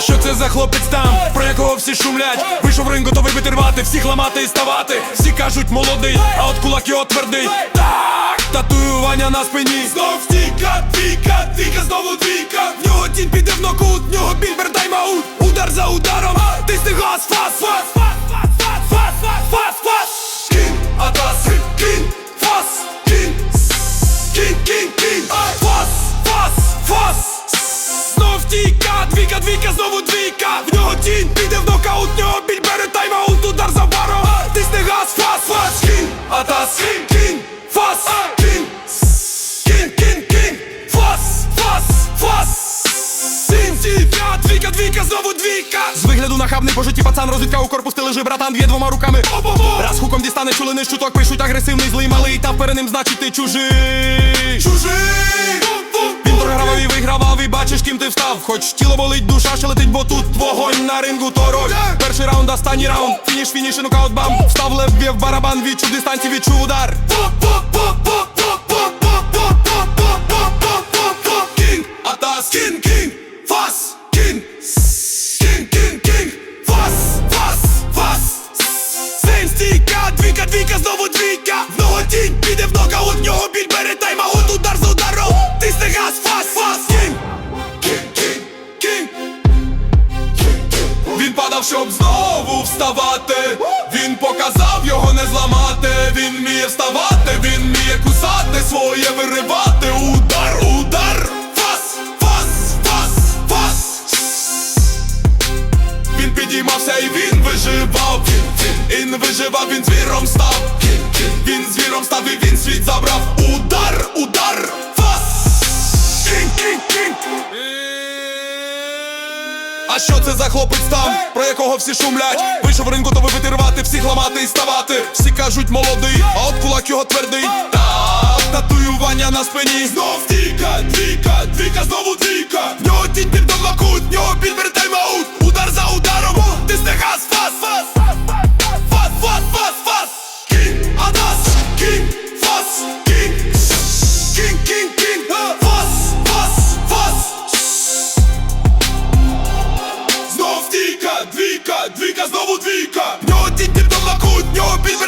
хлопець там, про якого всі шумлять? Вийшов ринг, готовий витривати, всіх ламати і ставати. Всі кажуть молодий, а от кулак його твердий. Так, татуювання на спині. Знов двійка, двійка, двійка, знову двійка. В нього тінь піде в нокут, В нього тінь піде в нокаут, в нього біль бере тайм-аут, удар за баром Тисни газ, фас, фас, кін, атас, кін, фас, кін, кін, кін, кін. Фас, фас, фас. Син, двійка, двійка, двійка, знову двійка. З вигляду нахабний по житті пацан розвідка у корпус ти лежи, братан, б'є двома руками. Раз хуком дістане чулини щуток, пишуть агресивний, злий, малий Та перед ним значить ти Чужий встав Хоч тіло болить, душа ще летить, бо тут вогонь на рингу, то Перший раунд, останній раунд, фініш, фініш і нокаут бам. Встав в барабан, відчув дистанції, відчув удар. Кінг, атас, кінг, кінг, фас, кінг, кінг, кінг, кінг, фас, фас, фас. Сейм стійка, двійка, двійка, знову двійка. В нього тінь піде в нокаут, нього біль Він падав, щоб знову вставати. Він показав його не зламати. Він вміє вставати, він вміє кусати своє виривати. Удар, удар, фас, фас, фас, фас. Він підіймався і він виживав. І не виживав, він звіром став. Він звіром став і він світ забрав. Удар, удар, а що це за хлопець там, про якого всі шумлять? Вийшов в ринг, готовий витирвати, всіх ламати і ставати. Всі кажуть молодий, а от кулак його твердий. Так, татуювання на спині. Знов тіка, двійка, двіка, знову двійка. В нього тінь під в нього підбір Yo, bitch.